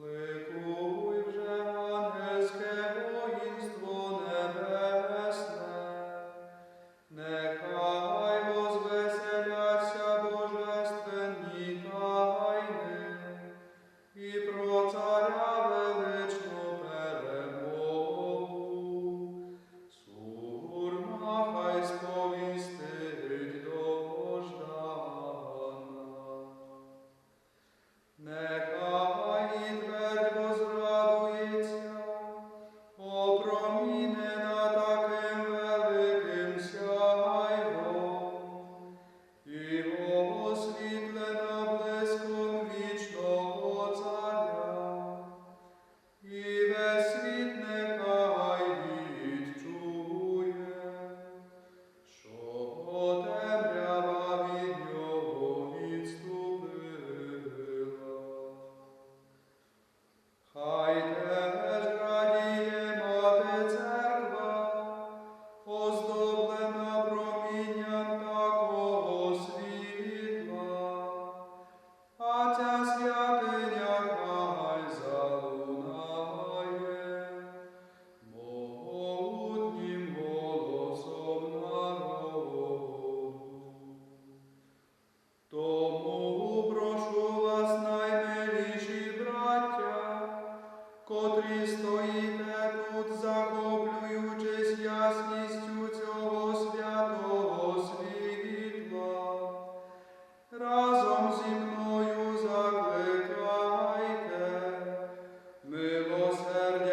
Live Тому прошу вас, наймиліші браття, котрі стоїте тут, захоплюючись ясністю цього святого світла. Разом зі мною закликайте милосердя.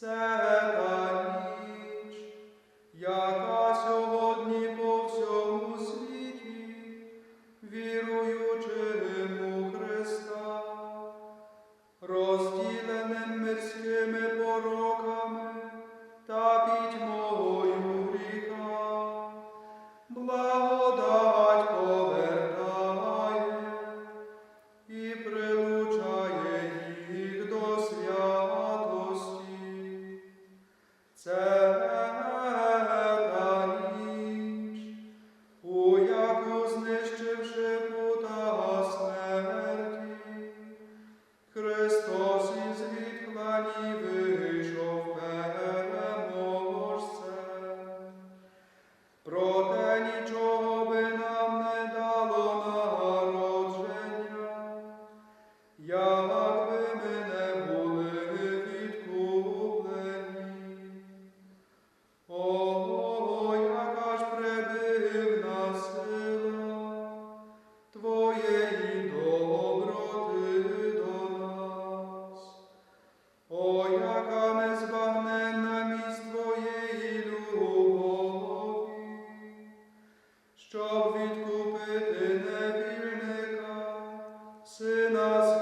So Христос із відклані сина